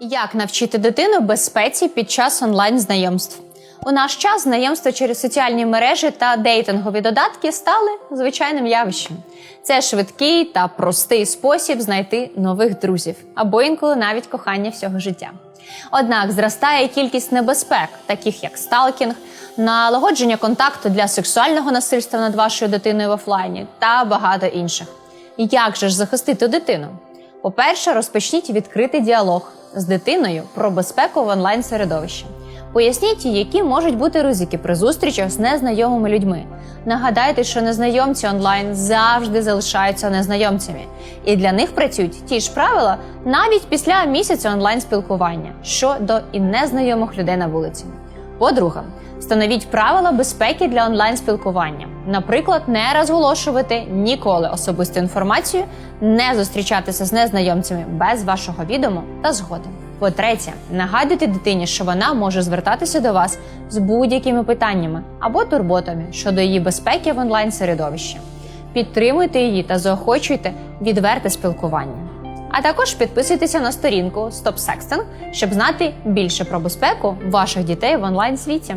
Як навчити дитину безпеці під час онлайн знайомств? У наш час знайомства через соціальні мережі та дейтингові додатки стали звичайним явищем. Це швидкий та простий спосіб знайти нових друзів або інколи навіть кохання всього життя. Однак зростає кількість небезпек, таких як сталкінг, налагодження контакту для сексуального насильства над вашою дитиною в офлайні та багато інших. Як же ж захистити дитину? По-перше, розпочніть відкритий діалог з дитиною про безпеку в онлайн середовищі. Поясніть, які можуть бути ризики при зустрічах з незнайомими людьми. Нагадайте, що незнайомці онлайн завжди залишаються незнайомцями, і для них працюють ті ж правила навіть після місяця онлайн спілкування щодо і незнайомих людей на вулиці. По-друге, встановіть правила безпеки для онлайн спілкування. Наприклад, не розголошувати ніколи особисту інформацію, не зустрічатися з незнайомцями без вашого відому та згоди. По-третє, нагадуйте дитині, що вона може звертатися до вас з будь-якими питаннями або турботами щодо її безпеки в онлайн середовищі. Підтримуйте її та заохочуйте відверте спілкування. А також підписуйтеся на сторінку Stop Sexting, щоб знати більше про безпеку ваших дітей в онлайн світі.